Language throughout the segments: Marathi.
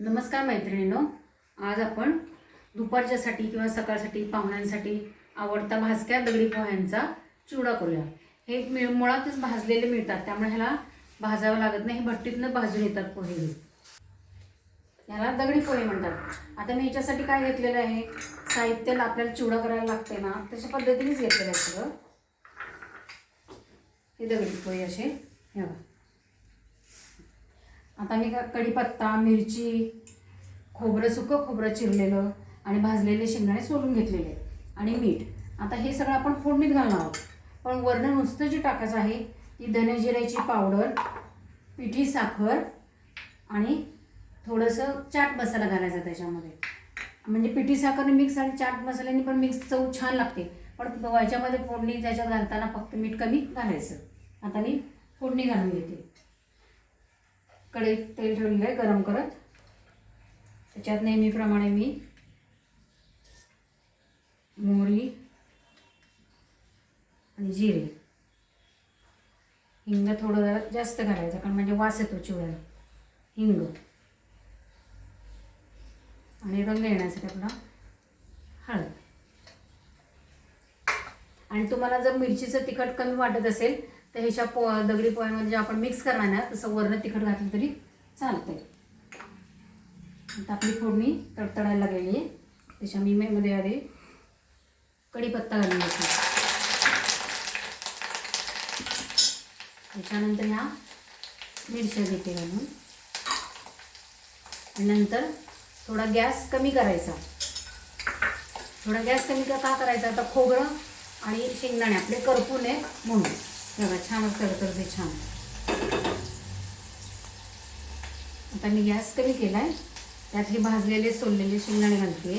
नमस्कार मैत्रिणीनो. आज आपण दुपारच्यासाठी किंवा सकाळसाठी पाहुण्यांसाठी आवडता भाजक्या दगडी पोह्यांचा चिवडा करूया. हे मिळ मुळातच भाजलेले मिळतात त्यामुळे ह्याला भाजावं लागत नाही हे भट्टीतनं भाजून येतात पोहे. ह्याला दगडी पोहे म्हणतात. आता मी ह्याच्यासाठी काय घेतलेलं आहे? साहित्याला आपल्याला चिवडा करायला लागते ना तशा पद्धतीनेच घेतलेलं आहे सगळं. हे दगडी पोहे असे हे बघा. आता मी का कढीपत्ता मिरची खोबरं सुकं खोबरं चिरलेलं आणि भाजलेले शेंगदाणे सोलून घेतलेले आणि मीठ. आता हे सगळं आपण फोडणीत घालणार आहोत. पण वरणं नुसतं जे टाकायचं आहे ती धनेजिऱ्याची पावडर पिठी साखर आणि थोडंसं चाट मसाला घालायचा त्याच्यामध्ये. म्हणजे पिठी साखर मिक्स आणि चाट मसाल्याने पण मिक्स चव छान लागते. पण याच्यामध्ये फोडणी त्याच्यात घालताना फक्त मीठ कमी घालायचं. आता मी फोडणी घालून घेते. कढईत तेल ठेवलेलं आहे गरम करत. त्याच्यात नेहमीप्रमाणे मी मोहरी आणि जिरे. हिंग थोडं जरा जास्त घालायचं कारण म्हणजे वास येतो चिवड्याला. हिंग. आणि रंग येण्यासाठी आपला हळद. आणि तुम्हाला जर मिरचीचं तिखट कमी वाटत असेल तर ह्याच्या पो दगडी पोह्यांमध्ये जे आपण मिक्स करणार ना तसं वरण तिखट घातलं तरी चालतंय. आता आपली फोडणी तडतडायला लागलेली आहे. त्याच्या मी मध्ये आधी कढीपत्ता घालून घेतो त्याच्यानंतर ह्या मिरच्या घेते घालून. आणि नंतर थोडा गॅस कमी करायचा. थोडा गॅस कमी का करायचा? आता खोबरं आणि शेंगदाणे आपले करपून आहे म्हणून. बघा छानच तरतरते छान. आता मी गॅस कमी केला आहे त्यात हे भाजलेले सोललेले शेंगदाणे घालते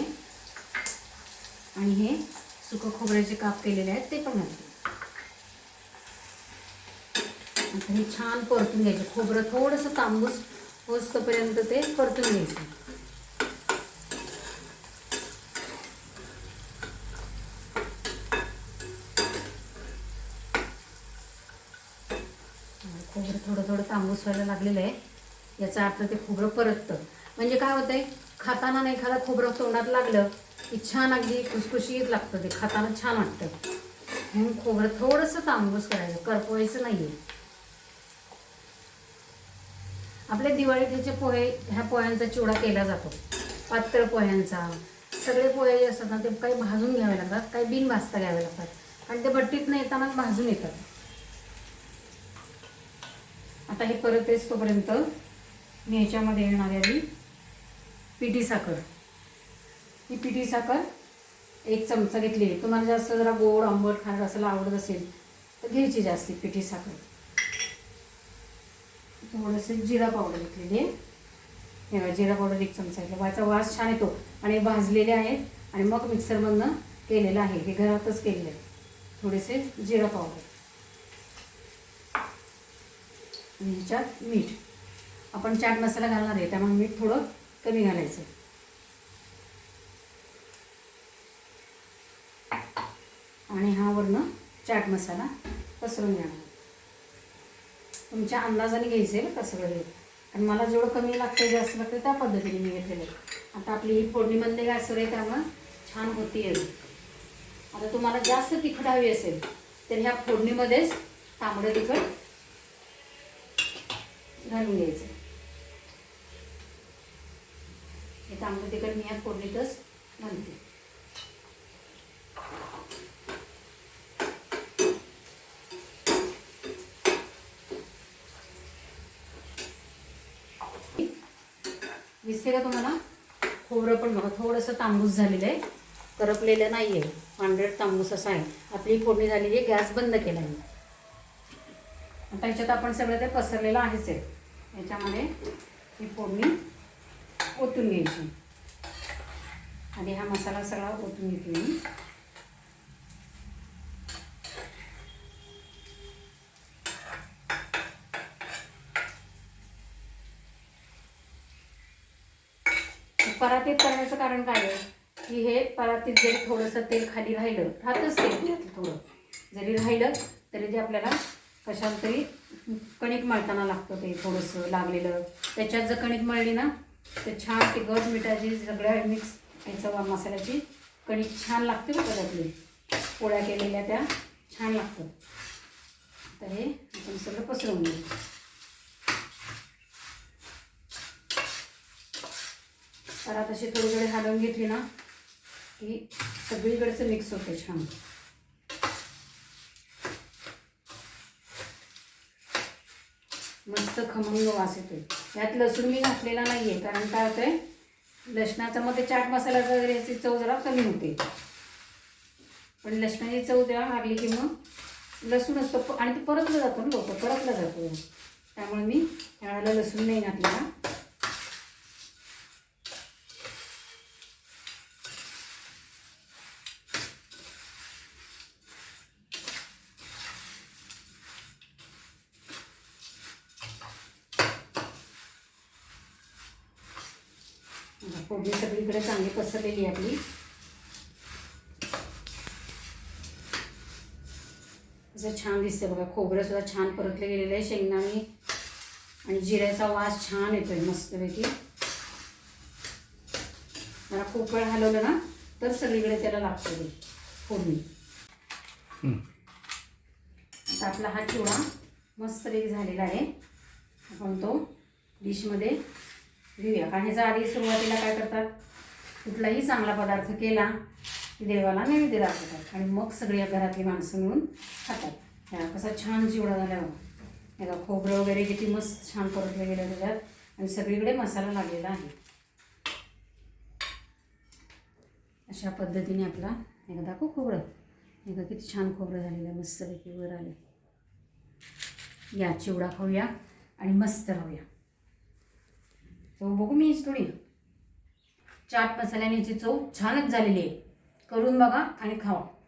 आणि हे सुकं खोबऱ्याचे काप केलेले आहेत ते पण घालते. आता हे छान परतून घ्यायचे. खोबरं थोडंसं तांबूस पोचतपर्यंत ते परतून घ्यायचं खोबरं थोडं तांबूस व्हायला लागलेलं आहे याचा अर्थ ते खोबरं परततं. म्हणजे काय होतं आहे खाताना नाही एखादा खोबरं तोंडात लागलं की छान अगदी खुसखुशीत लागतं ते खाताना छान वाटतं. म्हणून खोबरं थोडंसं तांबूस करायचं करपवायचं नाही आहे आपल्या दिवाळीत ह्याचे पोहे ह्या पोह्यांचा चिवडा केला जातो. पातळ पोह्यांचा. सगळे पोहे जे असतात ना ते काही भाजून घ्यावे लागतात काही बिन भाजता घ्यावे लागतात. आणि ते बट्टीतनं येतानाच भाजून येतात. आता हे परत येस तोपर्यंत मी ह्याच्यामध्ये येणार आहे पिठी साखर. ही पिठी साखर एक चमचा घेतली आहे. तुम्हाला जास्त जरा गोड आंबट खायला असं आवडत असेल तर घ्यायची जास्ती पिठी साखर. थोडंसं जिरा पावडर घेतलेली आहे. हे जिरा पावडर एक चमचा घेतला. याचा वास छान येतो आणि हे भाजलेले आहेत आणि मग मिक्सरमधनं केलेलं आहे. हे घरातच केलेलं आहे. थोडेसे जिरा पावडर आणि ह्याच्यात मीठ. आपण चाट मसाला घालणार आहे त्यामुळे मीठ थोडं कमी घालायचं. आणि हा वरनं चाट मसाला पसरून घेणार तुमच्या अंदाजाने घ्यायचं आहे का सगळं हे आणि मला जेवढं कमी लागतं जास्त लागतं त्या पद्धतीने मी घेतलेलं आहे. आता आपली ही फोडणीमधले गॅसवर आहे त्यामुळं छान होती आहे. आता तुम्हाला जास्त तिखट हवी असेल तर ह्या फोडणीमध्येच तांबडं तिखट घालून घ्यायचं. हे तांबडं तिकड मी या फोडणीतच घालते. दिसते का तुम्हाला? खोबरं पण बघा थोडंसं तांबूस झालेलं आहे. करपलेलं नाही आहे पांढरट तांबूस असा आहे. आपली फोडणी झालेली आहे गॅस बंद केला आहे. आता ह्याच्यात आपण सगळं ते पसरलेलं आहेच आहे. याच्यामध्ये ही फोडणी ओतून घ्यायची. आणि हा मसाला सगळा ओतून घेते मी. परातीत करण्याचं कारण काय आहे? की हे परातीत जरी थोडंसं तेल खाली राहिलं राहतच तेल थोडं. जरी राहिलं तरी ते आपल्याला कशाला तरी कणिक मळताना लागतं ते थोडंसं लागलेलं. त्याच्यात जर कणिक मळली ना ते छान तिखट मिठाची सगळ्या मिक्स याचं मसाल्याची कणिक छान लागते बघा त्यातली. पोळ्या केलेल्या त्या छान लागतात. तर हे आपण सगळं पसरवून घेऊ. तर तशी थोडी थोडी हलवून घेतली ना की सगळीकडचं मिक्स होते छान. मस्त खमंग वास येतोय. यात लसूण मी घातलेला नाही आहे कारण काय आहे लसणाचा मग ते चाट मसाल्याचा वगैरे याची चव जरा कमी होते. पण लसणाची चव द्या लागली की मग लसूण असतं प- आणि ते परतलं जातो ना लोक परतलं जातो. त्यामुळे मी त्यावेळेला लसूण नाही घातलेला. फोडणी सगळीकडे चांगली पसरलेली आहे आपली. असं छान दिसते बघा. खोबरं सुद्धा छान परतले गेलेलं आहे. शेंगदाणे आणि जिऱ्याचा वास छान येतोय मस्तपैकी. जरा खूप वेळ हलवलं ना तर सगळीकडे त्याला लागतं ते फोडणी. आता आपला हा चिवडा मस्तपैकी झालेला आहे. आपण तो डिशमध्ये घेऊया कारण ह्याच्या आधी सुरुवातीला काय करतात? कुठलाही चांगला पदार्थ केला की देवाला नैवेद्य दाखवतात. आणि मग सगळी घरातली माणसं मिळून खातात. ह्या कसा छान चिवडा झाल्यावर. बघा याला खोबरं वगैरे किती मस्त छान परतलं गेलं त्याच्यात. आणि सगळीकडे मसाला लागलेला आहे. अशा पद्धतीने आपला एकदा दाखव खोबरं. एकदा किती छान खोबरं झालेलं आहे. मस्तपैकी वर आले या चिवडा खाऊया आणि मस्त राहूया. चव बघू मी थोडी. चाट मसाल्याने याची चव छानच झालेली आहे. करून बघा आणि खावा.